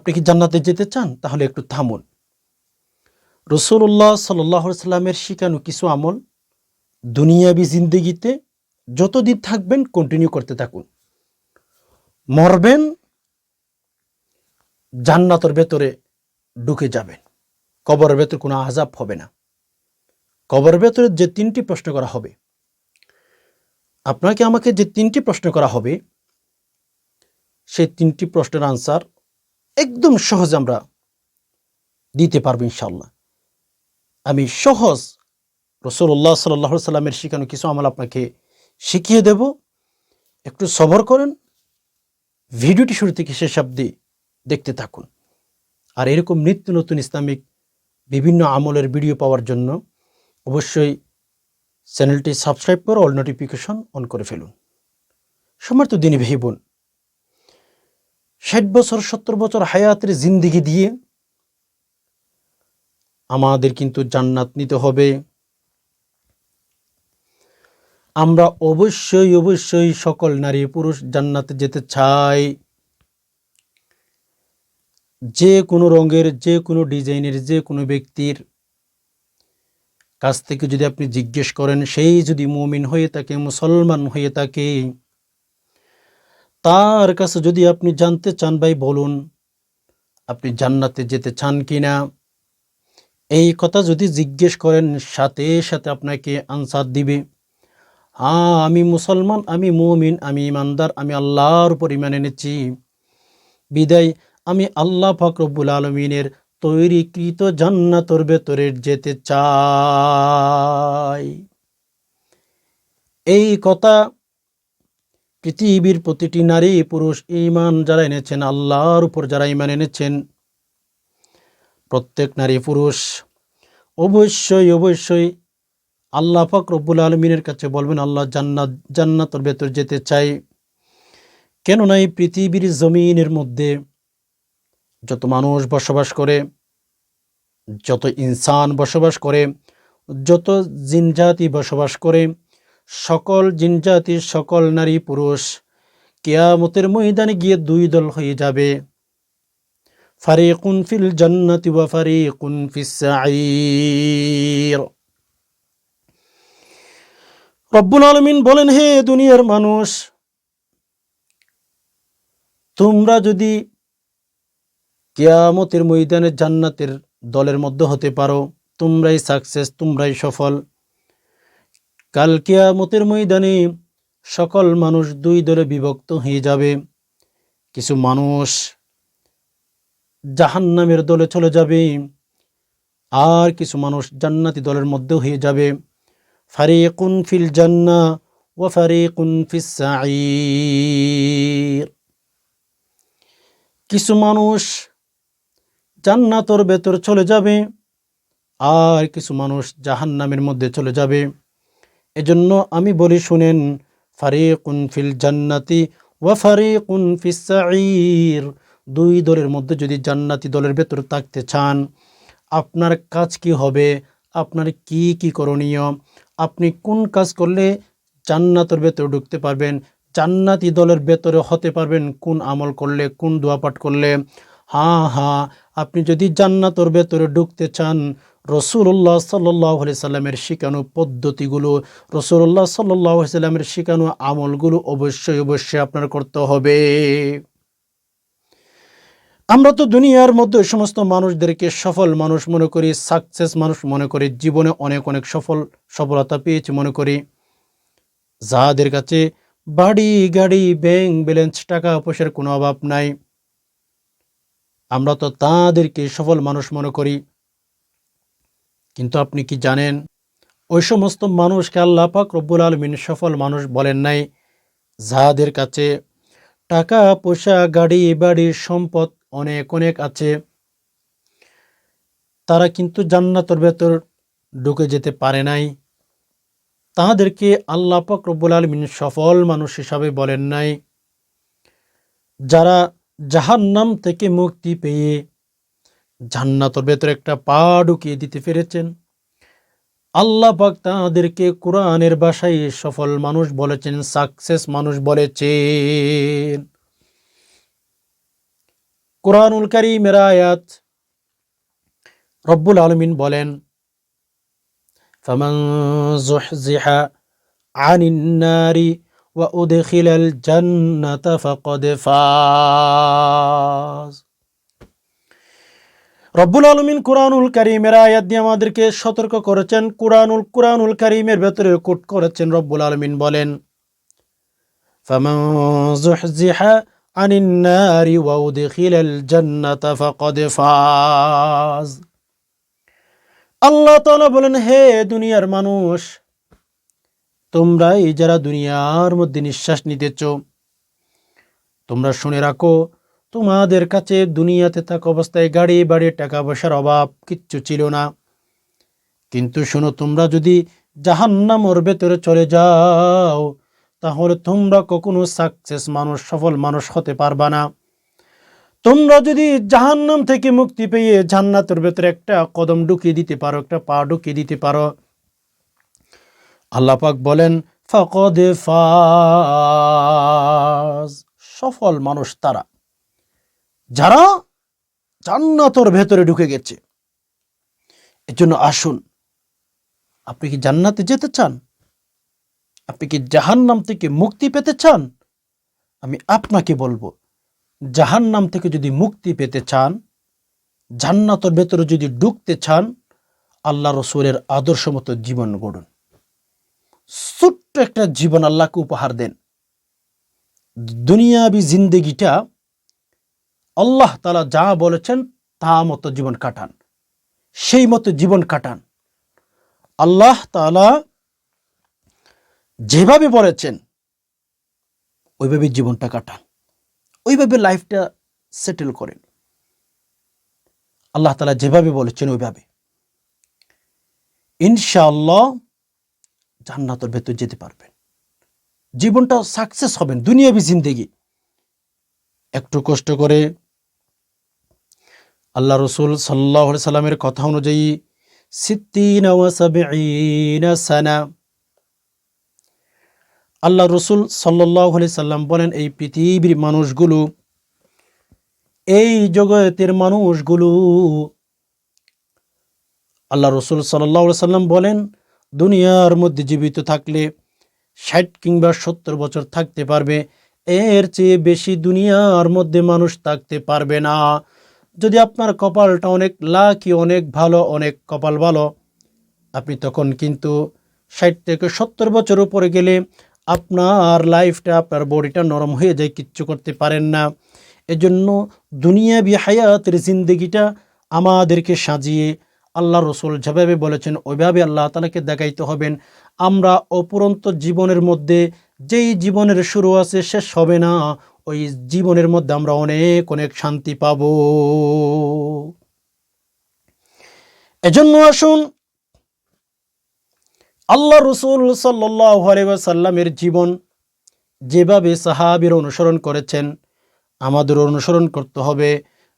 আপনি কি জান্নাতে যেতে চান? তাহলে একটু থামুন। রসুল্লাহ সাল্লাহ সাল্লামের শিখানো কিছু আমল দুনিয়াবি জিন্দগিতে যতদিন থাকবেন কন্টিনিউ করতে থাকুন। মরবেন, জান্নাতের ভেতরে ঢুকে যাবেন। কবরের ভেতরে কোনো আজাব হবে না। কবরের ভেতরে যে তিনটি প্রশ্ন করা হবে, আপনাকে আমাকে যে তিনটি প্রশ্ন করা হবে, সেই তিনটি প্রশ্নের আনসার একদম সহজে আমরা দিতে পারব ইনশাল্লাহ আমি সহজ রসুল্লাহ সাল্লাহ সাল্লামের শিখানো কিছু আমল আপনাকে শিখিয়ে দেব। একটু সবর করেন, ভিডিওটি শুরু থেকে শেষ অব্দি দেখতে থাকুন। আর এরকম নিত্য নতুন ইসলামিক বিভিন্ন আমলের ভিডিও পাওয়ার জন্য অবশ্যই চ্যানেলটি সাবস্ক্রাইব করে অল নোটিফিকেশন অন করে ফেলুন। সমর্থ দিনী ভাই বোন ষাট বছর, সত্তর বছর হায়াতের জিন্দিগি দিয়ে আমাদের কিন্তু জান্নাত নিতে হবে। আমরা অবশ্যই অবশ্যই সকল নারী পুরুষ জান্নাতে যেতে চাই। যে কোনো রঙের, যে কোনো ডিজাইনের, যে কোনো ব্যক্তির কাছ থেকে যদি আপনি জিজ্ঞেস করেন, সেই যদি মুমিন হয়ে থাকে, মুসলমান হয়ে থাকে তার কাছে যদি আপনি জানতে চান, ভাই, বলুন, আপনি জান্নাতে যেতে চান কি না এই কথা যদি জিজ্ঞেস করেন, সাথে সাথে আপনাকে আনসার দিবে। হ্যাঁ আমি মুসলমান, আমি মুমিন, আমি ইমানদার, আমি আল্লাহর উপর ইমান এনেছি। বিদায়, আমি আল্লাহ ফকরবুল আলমিনের তৈরিকৃত জান্নাতর ভেতরে যেতে চাই। এই কথা পৃথিবীর প্রতিটি নারী, পুরুষ, ইমান যারা এনেছেন, আল্লাহর উপর যারা ইমান এনেছেন, প্রত্যেক নারী, পুরুষ, অবশ্যই অবশ্যই আল্লাহ পাক রব্বুল আলমিনের কাছে বলবেন, আল্লাহ জান্নাত, জান্নাতর ভেতর যেতে চাই। কেননা এই পৃথিবীর জমিনের মধ্যে যত মানুষ বসবাস করে, যত ইনসান বসবাস করে, যত জিনজাতি বসবাস করে সকল জিনজাতি সকল নারী পুরুষ কেয়ামতের ময়দানে গিয়ে দুই দল হয়ে যাবে। ফারিকুন ফিল জান্নাতি ওয়া ফারিকুন ফিস রব্বুল আলমিন বলেন, হে দুনিয়ার মানুষ, তোমরা যদি কেয়ামতের ময়দানে জান্নাতের দলের মধ্যে হতে পারো, তোমরাই সাকসেস তোমরাই সফল। কাল কেয়ামতের ময়দানে সকল মানুষ দুই দলে বিভক্ত হয়ে যাবে। কিছু মানুষ জাহান্নামের দলে চলে যাবে আর কিছু মানুষ জান্নাতি দলের মধ্যে হয়ে যাবে। ফারিকুন ফিল জান্না ও ফারিকুন ফিস সাঈর। কিছু মানুষ জান্নাতর ভেতর চলে যাবে আর কিছু মানুষ জাহান্নামের মধ্যে চলে যাবে। এজন্য আমি বলি, শুনেন, ফারিকুন ফিল জান্নাতি ওয়া ফারিকুন ফিস সাঈর। দুই দলের মধ্যে যদি জান্নাতি দলের ভেতরে থাকতে চান, আপনার কাজ কি হবে? আপনার কি কি করণীয়? আপনি কোন কাজ করলে জান্নাতের ভেতরে ঢুকতে পারবেন? জান্নাতি দলের ভেতরে হতে পারবেন কোন আমল করলে, কোন দোয়াপাঠ করলে? হ্যাঁ হ্যাঁ আপনি যদি জান্নাতর ভেতরে ঢুকতে চান রসুল্লাহ সাল্লাহ সাল্লামের শিখানো পদ্ধতিগুলো রসুল্লাহ সাল্লাহ সাল্লামের শিখানো আমলগুলো অবশ্যই অবশ্যই আপনার করতে হবে। আমরা তো দুনিয়ার মধ্যে সমস্ত মানুষদেরকে সফল মানুষ মনে করি সাকসেস মানুষ মনে করি, জীবনে অনেক অনেক সফল, সফলতা পেয়েছি মনে করি। যাদের কাছে বাড়ি, গাড়ি ব্যাংক ব্যালেন্স টাকা পয়সার কোনো অভাব নাই। আমরা তো তাদেরকে সফল মানুষ মনে করি। কিন্তু আপনি কি জানেন, ওই সমস্ত মানুষকে আল্লাহ পাক রব্বুল আলমিন সফল মানুষ বলেন নাই, যাদের কাছে টাকা, পয়সা, গাড়ি, বাড়ি, সম্পদ অনেক অনেক আছে। তারা কিন্তু জান্নাতের ভেতর ঢুকে যেতে পারে নাই। তাহাদেরকে আল্লাহ পাক রব্বুল আলমিন সফল মানুষ হিসাবে বলেন নাই। যারা জাহান্নাম থেকে মুক্তি পেয়ে জান্নাতের ভেতরে একটা পা ঢুকিয়ে দিতে পেরেছেন আল্লাহ পাক তাঁদেরকে কোরআনের ভাষায় সফল মানুষ বলেছেন সাকসেস মানুষ বলেছেন কোরআনুল কারীমের আয়াত রব্বুল আলমিন বলেন فمن زحزح عن النار وأدخل الجنة فقد فاز রব্বুল আলমিন কুরআনুল কারিমের আয়াত দিয়ে আমাদেরকে সতর্ক করেছেন কুরআনুল কুরআনুল কারিমের ভেতরে কোট করেছেন রব্বুল আলমিন বলেন فمن زحزح عن النار وأدخل الجنة فقد فاز আল্লাহ তাআলা বলেন হে দুনিয়ার মানুষ তোমরাই যারা দুনিয়ার মধ্যে নিঃশ্বাস নিতেছ, তোমরা শুনে রাখো, তোমাদের কাছে দুনিয়াতে থাকা অবস্থায় গাড়ি বাড়ি টাকা পয়সার অভাব কিচ্ছু ছিল না। কিন্তু শোনো, তোমরা যদি জাহান্নামর ভেতরে চলে যাও, তাহলে তোমরা কখনো সাকসেস মানুষ, সফল মানুষ হতে পারবা না। তোমরা যদি জাহান্নাম থেকে মুক্তি পেয়ে জান্নাতের ভেতরে একটা কদম ঢুকিয়ে দিতে পারো, একটা পা ঢুকিয়ে দিতে পারো আল্লাহ পাক বলেন, ফকদে ফাজ। সফল মানুষ তারা, যারা জান্নাতর ভেতরে ঢুকে গেছে। এর জন্য আসুন, আপনি কি জান্নাতে যেতে চান? আপনি কি জাহান্নাম থেকে মুক্তি পেতে চান? আমি আপনাকে বলব, জাহান্নাম থেকে যদি মুক্তি পেতে চান, জান্নাতর ভেতরে যদি ঢুকতে চান, আল্লাহ রসুলের আদর্শ মতো জীবন গড়ুন। ছোট্ট একটা জীবন আল্লাহকে উপহার দেন। দুনিয়াবি জিন্দেগিটা আল্লাহ তালা যা বলেছেন, তা মতো জীবন কাটান। সেই মতো জীবন কাটান। আল্লাহ তালা যেভাবে বলেছেন, ওইভাবে জীবনটা কাটান। ওইভাবে লাইফটা সেটেল করেন। আল্লাহ তালা যেভাবে বলেছেন, ওইভাবে। ইনশাআল্লাহ জান্নাতের ভেতর যেতে পারবেন। জীবনটা সাকসেস হবেন, দুনিয়াবি জিন্দেগি। একটু কষ্ট করে আল্লাহ রসুল সাল্লাহ সাল্লামের কথা অনুযায়ী আল্লাহ রসুল সাল্লাহ সাল্লাম বলেন, এই পৃথিবীর মানুষগুলো, এই জগতের মানুষগুলো, আল্লাহ রসুল সাল্লাহ সাল্লাম বলেন দুনিয়ার মধ্যে জীবিত থাকলে ষাট কিংবা সত্তর বছর থাকতে পারবে। এর চেয়ে বেশি দুনিয়ার মধ্যে মানুষ থাকতে পারবে না। যদি আপনার কপালটা অনেক লাকি, অনেক ভালো, অনেক কপাল ভালো, আপনি তখন কিন্তু ষাট থেকে সত্তর বছর উপরে গেলে আপনার লাইফটা, আপনার বডিটা নরম হয়ে যায়, কিচ্ছু করতে পারেন না। এজন্য দুনিয়া বি হায়াতের জিন্দগিটা আমাদেরকে সাজিয়ে আল্লাহ রসুল যেভাবে বলেছেন, ওইভাবে আল্লাহ তালাকে দেখাইতে হবেন। আমরা অপুরন্ত জীবনের মধ্যে যেই জীবনের শুরু আছে শেষ হবে না, ওই জীবনের মধ্যে আমরা অনেক অনেক শান্তি পাব। এজন্য আসুন আল্লাহ রসুল সাল্লামের জীবন যেভাবে সাহাবির অনুসরণ করেছেন আমাদের অনুসরণ করতে হবে।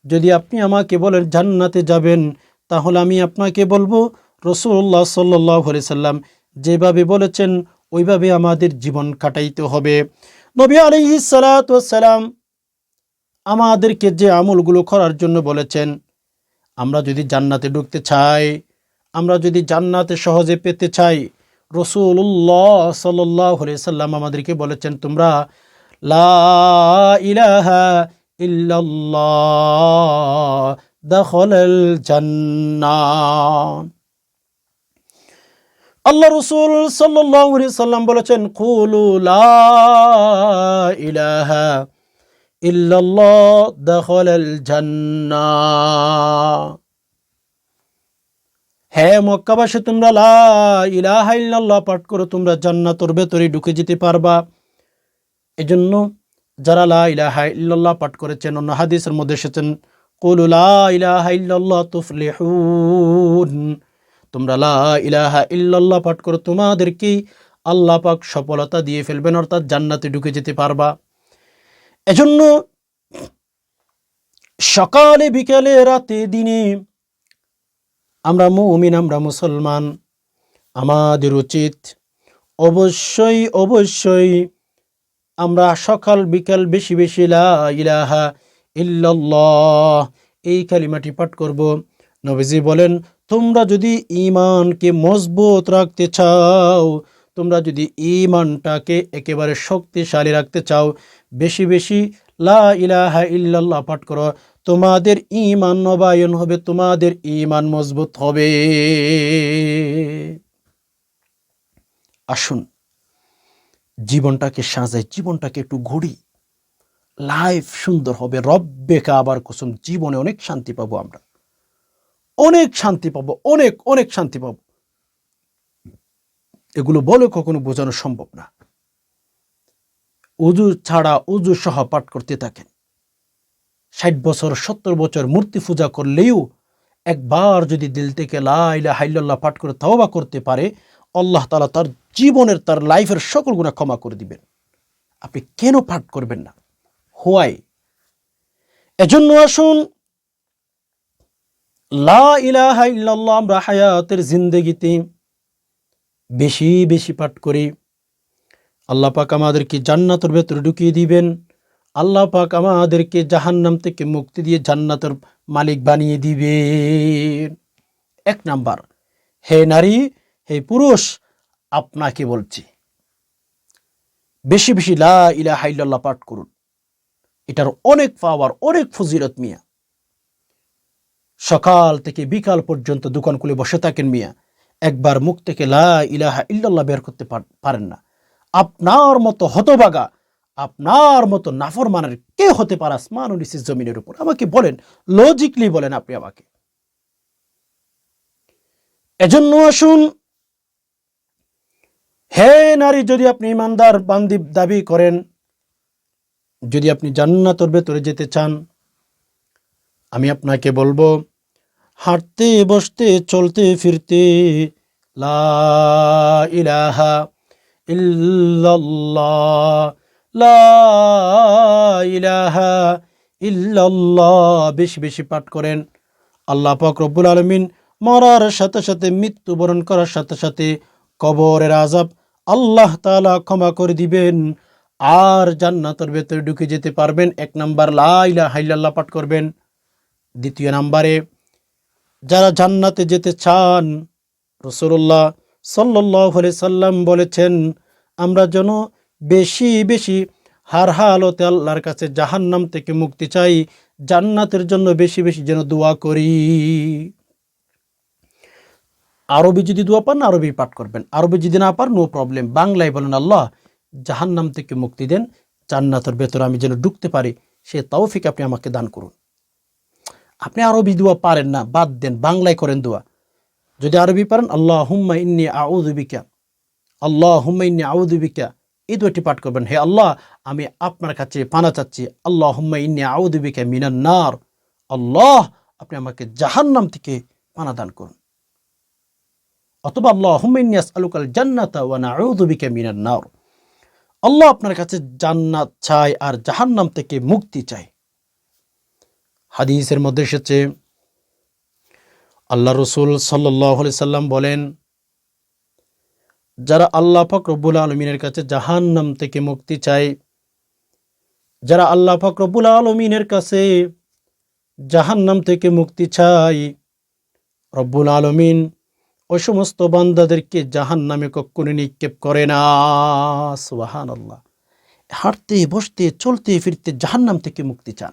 যদি আপনি আমাকে বলেন, জান্নাতে যাবেন তাহলে আমি আপনাকে বলব রসুল্লাহ সাল্লাহ সাল্লাম যেভাবে বলেছেন, ওইভাবে আমাদের জীবন কাটাইতে হবে। নবী আলহি সালাম আমাদেরকে যে আমলগুলো করার জন্য বলেছেন, আমরা যদি জান্নাতে ঢুকতে চাই, আমরা যদি জান্নাতে সহজে পেতে চাই রসুল্লাহ সাল্লাহ সাল্লাম আমাদেরকে বলেছেন, তোমরা লা ইলাহা ইল্লাল্লাহ দখলল জান্নাহ আল্লাহ রসুল সাল্লাহ সাল্লাম বলেছেন, কুলু ইলাহা ইল্লাল্লাহ দখলল জান্নাহ হ্যাঁ মক্কাবাসী, তোমরা লা ইলাহা ইল্লাল্লাহ পাঠ করো, তোমরা জান্নাতর ভেতরে ঢুকে যেতে পারবা। এজন্য যারা লা ইলাহা ইল্লাল্লাহ পাঠ করেছেন, অন্য হাদিসের মধ্যে এসেছেন কুলু লা ইলাহা ইল্লাল্লাহ তুফলিহুন। তোমরা লা ইলাহা ইল্লাল্লাহ পাঠ করো তোমাদেরকেই আল্লাহ পাক সফলতা দিয়ে ফেলবেন, অর্থাৎ জান্নাতে ঢুকে যেতে পারবা। এজন্য সকালে, বিকেলে, রাতে, দিনে আমরা মুমিন, আমরা মুসলমান, আমাদের উচিত অবশ্যই অবশ্যই আমরা সকাল, বিকাল বেশি বেশি লা ইলাহা ইল্লাল্লাহ। এই কালিমাটি পাঠ করব। নবীজি বলেন, তোমরা যদি ইমানকে মজবুত রাখতে চাও, তোমরা যদি ইমানটাকে একেবারে শক্তিশালী রাখতে চাও, বেশি বেশি লা ইলাহা ইল্লাল্লাহ পাঠ করো। তোমাদের ইমান নবায়ন হবে, তোমাদের ইমান মজবুত হবে। আসুন, জীবনটাকে সাজাই, জীবনটাকে একটু ঘুরি। লাইফ সুন্দর হবে। রব্বেকা আবার কুসুম, জীবনে অনেক শান্তি পাবো আমরা। অনেক শান্তি পাবো, অনেক অনেক শান্তি পাবো। এগুলো বলে কখনো বোঝানো সম্ভব না। উজু ছাড়া উজু সহ পাঠ করতে থাকেন। ষাট বছর, সত্তর বছর মূর্তি পূজা করলেও একবার যদি দিল থেকে লাইলা হাইল্লাহ পাঠ করে তওবা করতে পারে, আল্লাহ তালা তার জীবনের, তার লাইফের সকল গুণা ক্ষমা করে দিবেন। আপনি কেন পাঠ করবেন না? হোয়াই। এজন্য আসুন, লা আমরা হায়াতের জিন্দগিতে বেশি বেশি পাঠ করি। আল্লাহ পাক আমাদেরকে জান্নাতের ভেতরে ঢুকিয়ে দিবেন। আল্লাহ পাক আমাদেরকে জাহান্নাম থেকে মুক্তি দিয়ে জান্নাতের মালিক বানিয়ে দিবেন। এক নাম্বার, হে নারী, হে পুরুষ, আপনাকে বলছি, বেশি বেশি লা ইলাহা ইল্লাল্লাহ পাঠ করুন। এটার অনেক পাওয়ার, অনেক ফজিলত মিয়া। সকাল থেকে বিকাল পর্যন্ত দোকান খুলে বসে থাকেন মিয়া। একবার মুখ থেকে লা ইলাহা ইল্লাল্লাহ বের করতে পারেন না। আপনার মতো হতবাগা আপনার মতো নাফর মানের কে হতে পারে আসমান ও নিচের জমিনের উপর? আমাকে বলেন লজিকলি বলেন আপনি আমাকে। এজন্য আসুন, হে নারী, যদি আপনি ইমানদার বান্দি দাবি করেন যদি আপনি জান্নাতর ভেতরে যেতে চান, আমি আপনাকে বলব, হাঁটতে, বসতে, চলতে, ফিরতে, লা ইলাহা ইল্লাল্লাহ, লা ইলাহা ইল্লাল্লাহ বেশি বেশি পাঠ করেন। আল্লাহ পাক রব্বুল আলমিন মরার সাথে সাথে, মৃত্যুবরণ করার সাথে সাথে কবরের আজাব আল্লাহ তালা ক্ষমা করে দিবেন। আর জান্নাতের ভেতরে ঢুকে যেতে পারবেন। এক নাম্বার, লা ইলাহা ইল্লাল্লাহ পাঠ করবেন। দ্বিতীয় নাম্বারে, যারা জান্নাতে যেতে চান রসুল্লাহ সাল্লাহ সাল্লাম বলেছেন, আমরা যেন বেশি বেশি হার হালতে আল্লাহর কাছে জাহান্নাম থেকে মুক্তি চাই, জান্নাতের জন্য বেশি বেশি যেন দোয়া করি। আরবি যদি দোয়া পান, আরবি পাঠ করবেন। আরবি যদি না পার নো প্রবলেম বাংলায় বলেন, আল্লাহ জাহান্নাম থেকে মুক্তি দেন। জান্নাতের ভেতরে আমি যেন ঢুকতে পারি, সে তৌফিক আপনি আমাকে দান করুন। আপনি আরবি দোয়া পারেন না, বাদ দেন, বাংলায় করেন দোয়া। যদি আরবি পারেন আল্লাহ হুম্মা ইন্নি আউদুবিকা আল্লাহ হুম্মা ইন্নি আউদুবিকা এই দুটি পাঠ করবেন। হে আল্লাহ, আমি আপনার কাছে পানা চাচ্ছি আল্লাহ হুম্মা ইন্নি আউদুবিকা মিনান নার। আল্লাহ, আপনি আমাকে জাহান্নাম থেকে পানা দান করুন। অথবা আল্লাহ হুম্মা ইন্নি আসআলুকাল জান্নাতা ওয়া নাউযুবিকা মিনান নার। আল্লাহ আপনার কাছে জান্নাত চাই আর জাহান্নাম থেকে মুক্তি চাই। হাদিসের মধ্যে এসেছে, আল্লাহ রসুল সাল্লাহ সাল্লাম বলেন, যারা আল্লাহ পাক রব্বুল আলমিনের কাছে জাহান্নাম থেকে মুক্তি চায়, যারা আল্লাহ পাক রব্বুল আলমিনের কাছে জাহান্নাম থেকে মুক্তি চায়, রব্বুল আলমিন ওই সমস্ত বান্দাদেরকে জাহান্নামে কক্ষণে নিক্ষেপ করে না। আল্লাহ হাঁটতে, বসতে, চলতে, ফিরতে জাহান্নাম থেকে মুক্তি চান।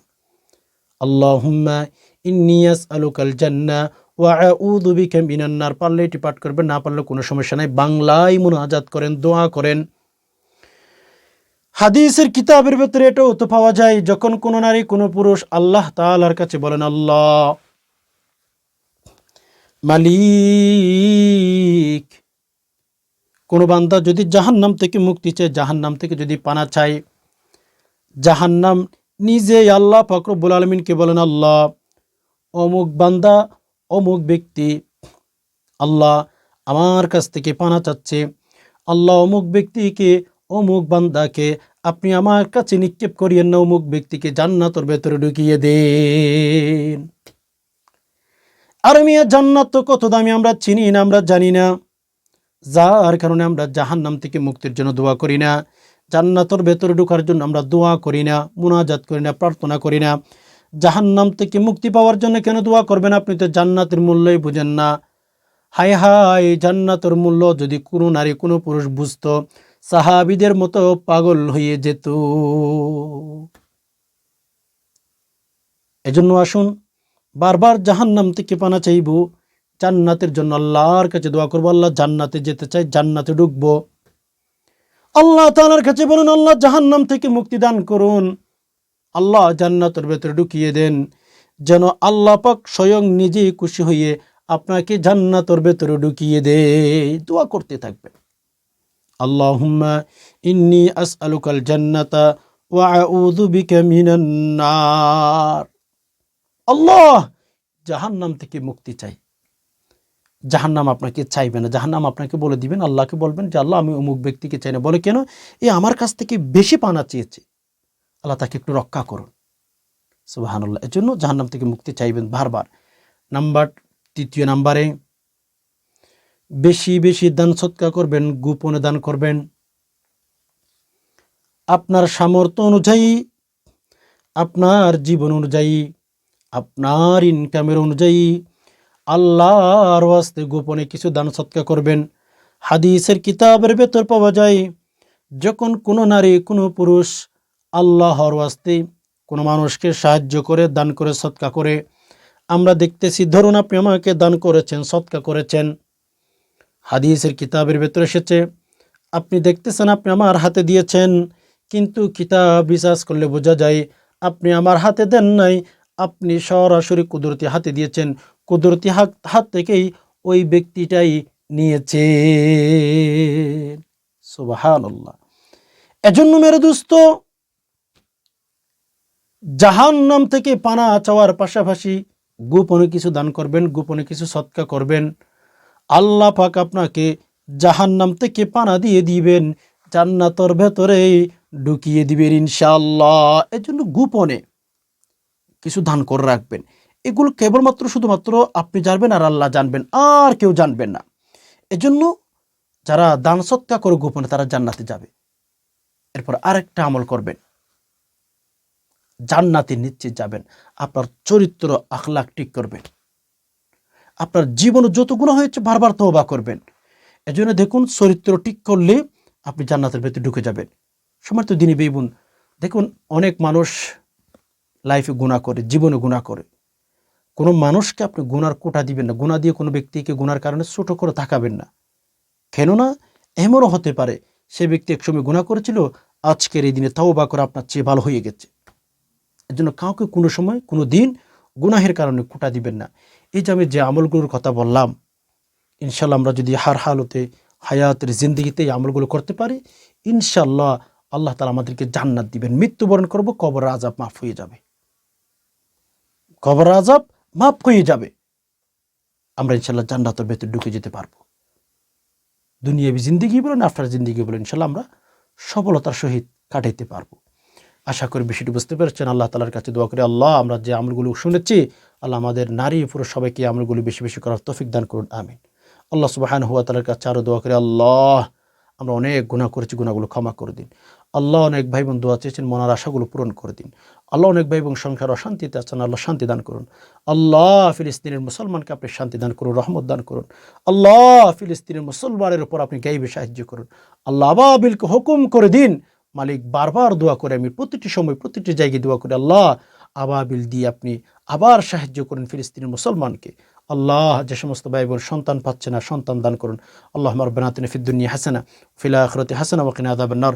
আল্লাহুম্মা ইন্নি আসআলুকাল জান্নাহ ওয়া আউযু বিকা মিনান নার। পারলে এটি পাঠ করবেন, না পারলে কোনো সমস্যা নাই। বাংলায় মুনাজাত করেন, দোয়া করেন। হাদিসের কিতাবের ভেতরে এটাও তো পাওয়া যায়, যখন কোনো নারী, কোনো পুরুষ আল্লাহ তালার কাছে বলেন, আল্লাহ মালিক। কোনো বান্দা যদি জাহান্নাম থেকে মুক্তি চায়, জাহান্নাম থেকে যদি পানা চায়, জাহান্নাম নিজে আল্লাহ ফকরবুল আলমিনকে বলেন, আল্লাহ, অমুক বান্দা, অমুক ব্যক্তি, আল্লাহ আমার কাছ থেকে পানা চাচ্ছে। আল্লাহ, অমুক ব্যক্তিকে, অমুক বান্দাকে আপনি আমার কাছে নিক্ষেপ করিয়েন না, অমুক ব্যক্তিকে জান্নাতর ভেতরে ঢুকিয়ে দেন। আর মিয়া জান্নাত তো কত দামি আমরা চিনি না, আমরা জানি না। যার কারণে আমরা জাহান্নাম থেকে মুক্তির জন্য দোয়া করি না। জান্নাতর ভেতরে ঢোকার জন্য আমরা দোয়া করি না, মুনাজাত করি না, প্রার্থনা করি না। জাহান্নাম থেকে মুক্তি পাওয়ার জন্য কেন দোয়া করবেন আপনি তো জান্নাতের মূল্যই বুঝেন না। হায় হায়, জান্নাতের মূল্য যদি কোনো নারী, কোনো পুরুষ বুঝতো, সাহাবিদের মতো পাগল হয়ে যেত। এজন্য আসুন বারবার জাহান্নাম থেকে পানা চাইব। জান্নাতের জন্য আল্লাহর কাছে দোয়া করব। আল্লাহ জান্নাতে যেতে চাই জান্নাতে ঢুকবো। আল্লাহ তালার কাছে বলুন, আল্লাহ জাহান্নাম থেকে মুক্তি দান করুন। আল্লাহ জান্নাতের ভেতরে ঢুকিয়ে দেন। যেন আল্লাহ পাক স্বয়ং নিজেই খুশি হয়ে আপনাকে জান্নাতের ভেতরে ঢুকিয়ে দে। দোয়া করতে থাকবেন। আল্লাহুম্মা ইন্নি আসআলুকাল জান্নাতা ওয়া আউযু বিকা মিনান নার। আল্লাহ, জাহান্নাম থেকে মুক্তি চাই। জাহান্নাম আপনাকে চাইবে না। জাহান্নাম আপনাকে বলে দিবেন, আল্লাহকে বলবেন যে, আল্লাহ, আমি অমুক ব্যক্তিকে চাই না। বলে কেন? এ আমার কাছ থেকে বেশি পানা চেয়েছে। আল্লাহ তাকে একটু রক্ষা করুন। সুবাহান্লাহ এর জন্য জাহান্নাম থেকে মুক্তি চাইবেন বারবার। নাম্বার, তৃতীয় নাম্বারে, বেশি বেশি দান সৎকার করবেন, গোপনে দান করবেন। আপনার সামর্থ্য অনুযায়ী, আপনার জীবন অনুযায়ী আপনার ইনকামের অনুযায়ী আল্লাহর ওয়াস্তে গোপনে কিছু দান সৎকার করবেন। হাদিসের কিতাবের ভেতর পাওয়া যায়, যখন কোনো নারী, কোনো পুরুষ আল্লাহর ওয়াস্তে কোনো মানুষকে সাহায্য করে, দান করে, সৎকা করে, আমরা দেখতেছি, ধরুন আপনি আমাকে দান করেছেন, সৎকা করেছেন। হাদিসের কিতাবের ভেতরে এসেছে, আপনি দেখতেছেন আপনি আমার হাতে দিয়েছেন, কিন্তু কিতাব বিশ্বাস করলে বোঝা যায়, আপনি আমার হাতে দেন নাই আপনি সরাসরি কুদরতি হাতে দিয়েছেন। কুদরতি হাত হাত থেকেই ওই ব্যক্তিটাই নিয়েছে সুবাহান এজন্য মেরে দুস্থ জাহান নাম থেকে পানা চাওয়ার পাশাপাশি গোপনে কিছু দান করবেন, গোপনে কিছু সৎকা করবেন। আল্লাহ পাক আপনাকে জাহান নাম থেকে পানা দিয়ে দিবেন, জান্নাতর ভেতরে ঢুকিয়ে দিবেন ইনশাল্লাহ এজন্য গোপনে কিছু দান করে রাখবেন। এগুলো কেবলমাত্র, শুধুমাত্র আপনি জানবেন আর আল্লাহ জানবেন, আর কেউ জানবেন না। এজন্য যারা দান সৎকা করে গোপনে, তারা জান্নাতে যাবে। এরপর আরেকটা আমল করবেন। জান্নাতে নিশ্চিত যাবেন। আপনার চরিত্র, আখলাখ ঠিক করবেন। আপনার জীবনে যত গুণ হয়েছে, বারবার তহবা করবেন। এজন্য দেখুন, চরিত্র ঠিক করলে আপনি জান্নাতের ভেতরে ঢুকে যাবেন। সময় তো দিনই বেবুন দেখুন, অনেক মানুষ লাইফে গুণা করে, জীবনে গুণা করে। কোনো মানুষকে আপনি গুনার কোটা দিবেন না। গুণা দিয়ে কোনো ব্যক্তিকে গুনার কারণে ছোটো করে থাকাবেন না। কেননা এমনও হতে পারে, সে ব্যক্তি একসময় গুণা করেছিল, আজকের এই দিনে তাও বা করে আপনার চেয়ে ভালো হয়ে গেছে। এর জন্য কাউকে কোনো সময়, কোনো দিন গুনাহের কারণে কোটা দিবেন না। এই যে আমি যে আমলগুলোর কথা বললাম, ইনশাল্লাহ আমরা যদি হার হালতে, হায়াতের জিন্দগিতে এই আমলগুলো করতে পারি, ইনশাল্লাহ আল্লাহ তালা আমাদেরকে জান্নাত দিবেন। মৃত্যুবরণ করব কবর আজাব মাফ হয়ে যাবে। কবর আজাব মাফ হয়ে যাবে। আমরা ইনশাল্লাহ জান্নাতের ভেতর ঢুকে যেতে পারব। দুনিয়াবি জিন্দিগি বলেন আফটার জিন্দিগি বলেন, ইনশাল্লাহ আমরা সফলতার সহিত কাটাইতে পারব। আশা করি বিষয়টি বুঝতে পেরেছেন। আল্লাহ তালার কাছে দোয়া করে, আল্লাহ আমরা যে আমলগুলো শুনেছি, আল্লাহ আমাদের নারী পুরুষ সবাইকে আমলগুলো বেশি বেশি করার তফিক দান করুন, আমিন। আল্লাহ সুবাহান হুয়া তালার কাছে আরও দোয়া করে, আল্লাহ আমরা অনেক গুণা করেছি গুণাগুলো ক্ষমা করে দিন। আল্লাহ অনেক ভাই বোন দোয়া চেয়েছেন, মনার আশাগুলো পূরণ করে দিন। আল্লাহ অনেক ভাই বোন সংসার অশান্তিতে আছেন, আল্লাহ শান্তি দান করুন। আল্লাহ ফিলিস্তিনের মুসলমানকে আপনি শান্তি দান করুন, রহমত দান করুন। আল্লাহ ফিলিস্তিনের মুসলমানের উপর আপনি গাইবে সাহায্য করুন। আল্লাহ আবাবিলকে হুকুম করে দিন। মালিক বারবার দোয়া করে, আমি প্রতিটি সময় প্রতিটি জায়গায় দোয়া করে, আল্লাহ আবাবিল দিয়ে আপনি আবার সাহায্য করুন ফিলিস্তিনের মুসলমানকে। আল্লাহ যে সমস্ত ভাই বোন সন্তান পাচ্ছে না, সন্তান দান করুন। আল্লাহ মারবানাতিন ফিদ্দুনিয়া হাসানা, ফিলা আখরতি হাসানা ওয়াকিনা আদাবান্নার